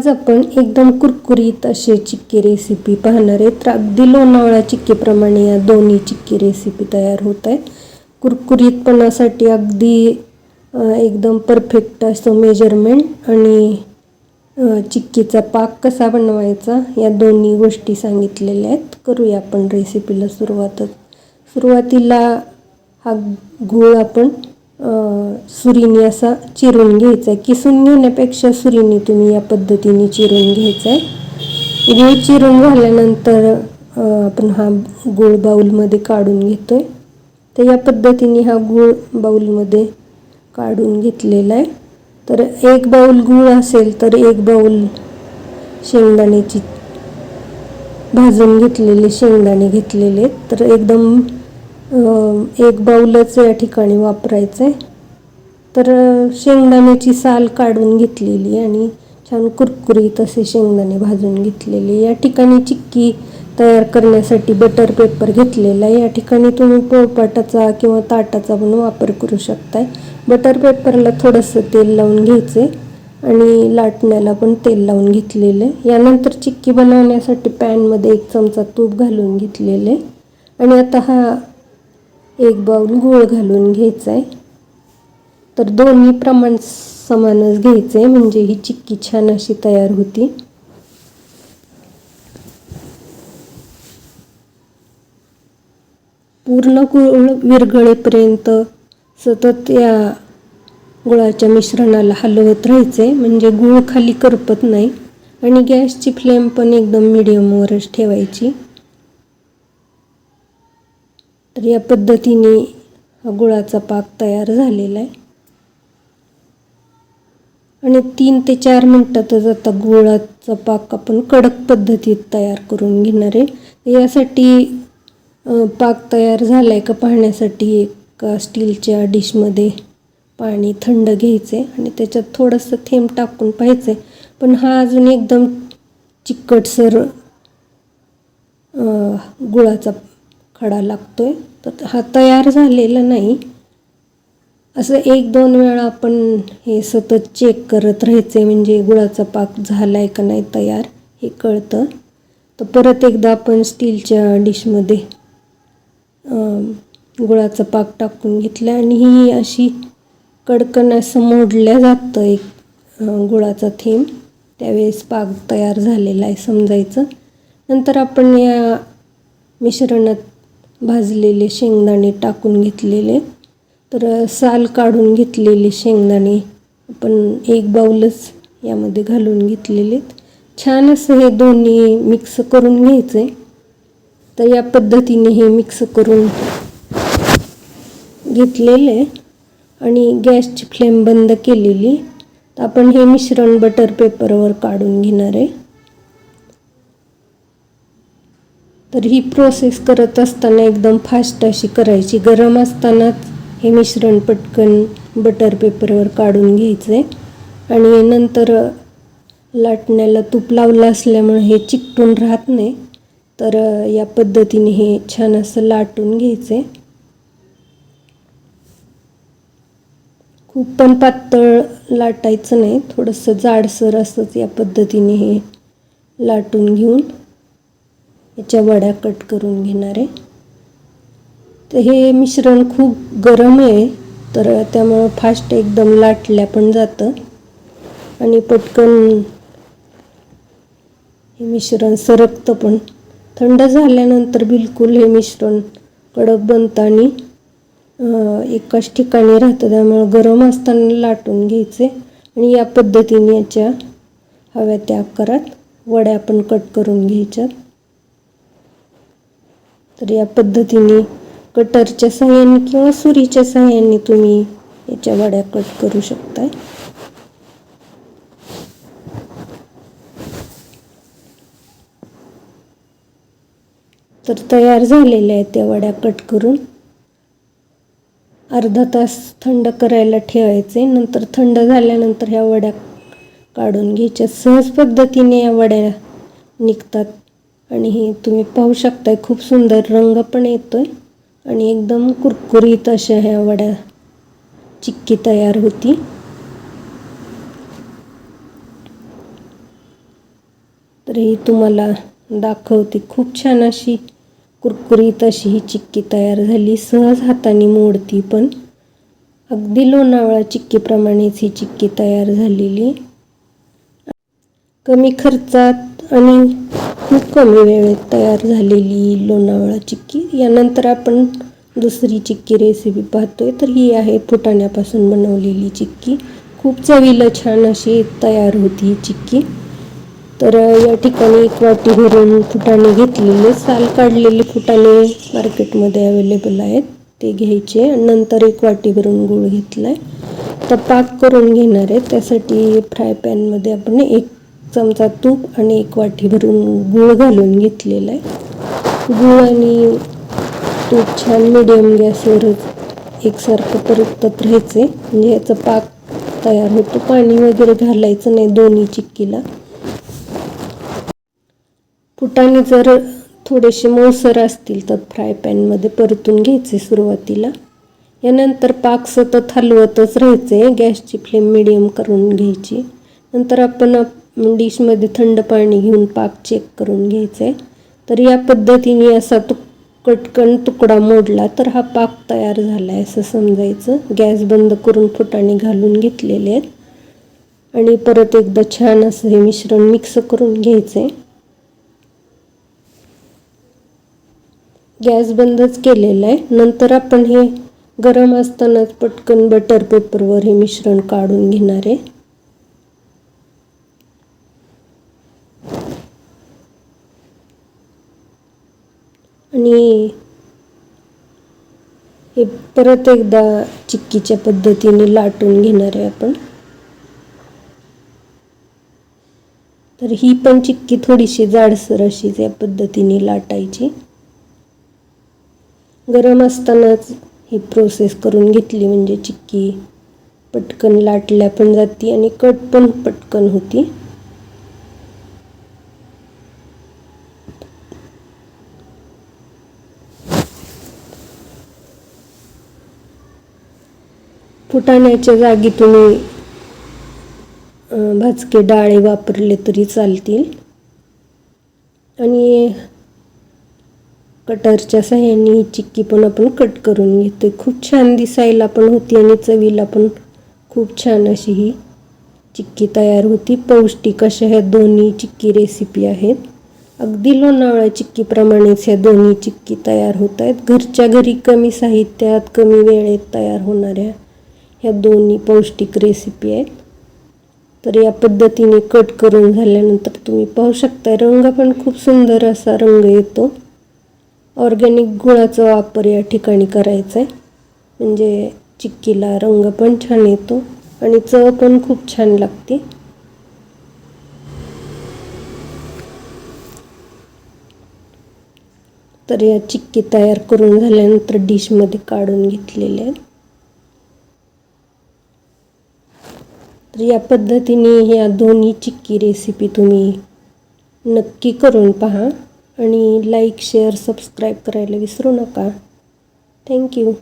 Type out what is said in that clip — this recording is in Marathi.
आज आपण एकदम कुरकुरीत असे चिक्की रेसिपी पाहणार आहे तर अगदी लोणावळा चिक्कीप्रमाणे या दोन्ही चिक्की रेसिपी तयार होत आहेत. कुरकुरीतपणासाठी अगदी एकदम परफेक्ट असं मेजरमेंट आणि चिक्कीचा पाक कसा बनवायचा या दोन्ही गोष्टी सांगितलेल्या आहेत. करूया आपण रेसिपीला सुरुवातच. सुरुवातीला हा गूळ आपण सुरीने असा चिरून घ्यायचा आहे किसून घेण्यापेक्षा सुरीने तुम्ही या पद्धतीने चिरून घ्यायचा आहे गूळ चिरून झाल्यानंतर आपण हा गूळ बाऊलमध्ये काढून घेतो आहे तर या पद्धतीने हा गूळ बाऊलमध्ये काढून घेतलेला आहे तर एक बाऊल गूळ असेल तर एक बाऊल शेंगदाण्याची भाजून घेतलेले शेंगदाणे घेतलेले तर एकदम एक बाऊलच या ठिकाणी वापरायचं आहे तर शेंगदाण्याची साल काढून घेतलेली आणि छान कुरकुरीत असे शेंगदाणे भाजून घेतलेले. या ठिकाणी चिक्की तयार करण्यासाठी बटर पेपर घेतलेला आहे. या ठिकाणी तुम्ही पोळपाटाचा किंवा ताटाचा पण वापर करू शकताय. बटर पेपरला थोडंसं तेल लावून घ्यायचे आणि लाटण्याला पण तेल लावून घेतलेलं आहे. यानंतर चिक्की बनवण्यासाठी पॅनमध्ये एक चमचा तूप घालून घेतलेले आणि आता हा एक बाऊल गूळ घालून घ्यायचा आहे तर दोन्ही प्रमाण समानच घ्यायचं आहे म्हणजे ही चिक्की छान अशी तयार होती. पूर्ण गुळ विरघळेपर्यंत सतत या गुळाच्या मिश्रणाला हलवत राहायचं आहे म्हणजे गुळ खाली करपत नाही. आणि गॅसची फ्लेम पण एकदम मिडियमवरच ठेवायची. तर या पद्धतीने हा गुळाचा पाक तयार झालेला आहे. आणि तीन ते चार मिनटातच आता गुळाचा पाक आपण कडक पद्धतीत तयार करून घेणार आहे. यासाठी पाक तयार झाला आहे का पाहण्यासाठी एका स्टीलच्या डिशमध्ये पाणी थंड घ्यायचं आहे आणि त्याच्यात थोडंसं थेंब टाकून पाहायचं आहे पण हा अजून एकदम चिकटसर गुळाचा खडा लागतो आहे तर हा तयार झालेला नाही. असं एक दोन वेळा आपण हे सतत चेक करत राहायचे म्हणजे गुळाचा पाक झाला आहे का नाही तयार हे कळतं. तर परत एकदा आपण स्टीलच्या डिशमध्ये गुळाचा पाक टाकून घेतला आणि ही अशी कडकन असं मोडल्या जातं एक गुळाचा थेंब. त्यावेळेस पाक तयार झालेला आहे समजायचं. नंतर आपण या मिश्रणात भाजलेले शेंगदाणे टाकून घेतलेले. तर साल काढून घेतलेले शेंगदाणे आपण एक बाऊलच यामध्ये घालून घेतलेले. छान असं हे दोन्ही मिक्स करून घ्यायचे तर या पद्धतीने हे मिक्स करून घेतलेले. आहे आणि गॅसची फ्लेम बंद केलेली. तर आपण हे मिश्रण बटर पेपरवर काढून घेणार आहे. तर ही प्रोसेस करत असताना एकदम फास्ट अशी करायची गरम असतानाच हे मिश्रण पटकन बटर पेपरवर काढून घ्यायचं. आहे आणि नंतर लाटण्याला तूप लावलं असल्यामुळे हे चिकटून राहत नाही. तर या पद्धतीने हे छान असं लाटून घ्यायचं. आहे खूप पण पातळ लाटायचं नाही. थोडंसं जाडसर असंच या पद्धतीने हे लाटून घेऊन याच्या वड्या कट करून घेणार आहे. तर हे मिश्रण खूप गरम आहे तर त्यामुळं फास्ट एकदम लाटल्या पण जातं. आणि पटकन हे मिश्रण सरकतं पण. थंड झाल्यानंतर बिलकुल हे मिश्रण कडक बनतं आणि एकाच ठिकाणी राहतं. त्यामुळं गरम असताना लाटून घ्यायचे. आणि या पद्धतीने याच्या हव्या त्या आकारात वड्या पण कट करून घ्यायच्यात. तर या पद्धतीने कटरच्या सहाय्याने किंवा सुरीच्या सहाय्याने तुम्ही याच्या वड्या कट करू शकताय. तर तयार झालेल्या आहेत त्या वड्या कट करून. अर्धा तास थंड करायला ठेवायचे. नंतर थंड झाल्यानंतर ह्या वड्या काढून घ्यायच्या. सहज पद्धतीने या वड्या निघतात. आणि हे तुम्ही पाहू शकताय खूप सुंदर रंग पण येतोय. आणि एकदम कुरकुरीत अशा ह्या वड्या चिक्की तयार होती. तर ही तुम्हाला दाखवते खूप छान अशी कुरकुरीत अशी ही चिक्की तयार झाली. सहज हाताने मोडती पण. अगदी लोणावळा चिक्कीप्रमाणेच ही चिक्की तयार झालेली. कमी खर्चात आणि खूप कमी वेळेत तयार झालेली लोणावळा चिक्की. यानंतर आपण दुसरी चिक्की रेसिपी पाहतोय. तर ही आहे फुटाण्यापासून बनवलेली चिक्की. खूप चवीला छान अशी तयार होती ही चिक्की. तर या ठिकाणी एक वाटी भरून फुटाणे घेतलेले. साल काढलेले फुटाणे मार्केटमध्ये अवेलेबल आहेत. ते घ्यायचे. आणि नंतर एक वाटी भरून गूळ घेतला आहे तर पाक करून घेणार आहे. त्यासाठी फ्राय पॅनमध्ये आपण एक चमचा तूप आणि एक वाटी भरून गूळ घालून घेतलेला आहे. गूळ आणि तूप छान मिडियम गॅसवरच एकसारखं परतत राहायचे म्हणजे याचा पाक तयार होतो. पाणी वगैरे घालायचं नाही दोन्ही चिक्कीला. पुटाने जर थोडेसे मोसर असतील तर फ्राय पॅनमध्ये परतून घ्यायचे सुरुवातीला. यानंतर पाक सतत हलवतच राहायचे गॅसची फ्लेम मिडियम करून घ्यायची. नंतर आपण डिशमध्ये थंड पाणी घेऊन पाक चेक करून घ्यायचं. आहे तर या पद्धतीने असा तुक कटकन तुकडा मोडला तर हा पाक तयार झाला आहे असं समजायचं. गॅस बंद करून फुटाणे घालून घेतलेले आहेत. आणि परत एकदा छान असं हे मिश्रण मिक्स करून घ्यायचं. आहे गॅस बंदच केलेला आहे. नंतर आपण हे गरम असतानाच पटकन बटर पेपरवर हे मिश्रण काढून घेणार आहे. आणि हे परत एकदा चिक्कीच्या पद्धतीने लाटून घेणार आहे आपण. तर ही पण चिक्की थोडीशी जाडसर अशीच या पद्धतीने लाटायची. गरम असतानाच ही प्रोसेस करून घेतली म्हणजे चिक्की पटकन लाटल्या पण जाती आणि कट पण पटकन होती. फुटाण्याच्या जागी तुम्ही भाजके डाळे वापरले तरी चालतील. आणि कटरच्या सहाय्याने ही चिक्की पण आपण कट करून घेतो खूप छान दिसायला पण होती आणि चवीला पण खूप छान अशी ही चिक्की तयार होती. पौष्टिक अशा ह्या दोन्ही चिक्की रेसिपी आहेत. अगदी लोणावळा चिक्कीप्रमाणेच ह्या दोन्ही चिक्की तयार होत आहेत. घरच्या घरी कमी साहित्यात कमी वेळेत तयार होणाऱ्या ह्या दोन्ही पौष्टिक रेसिपी आहेत. तर या पद्धतीने कट करून झाल्यानंतर तुम्ही पाहू शकता रंग पण खूप सुंदर असा रंग येतो. ऑर्गॅनिक गुळाचा वापर या ठिकाणी करायचा आहे म्हणजे चिक्कीला रंग पण छान येतो आणि चव पण खूप छान लागते. तर या चिक्की तयार करून झाल्यानंतर डिशमध्ये काढून घेतलेले आहेत. तर या पद्धतीने ह्या दोन्ही चिक्की रेसिपी तुम्ही नक्की करून पहा आणि लाईक शेअर सबस्क्राईब करायला विसरू नका. थँक्यू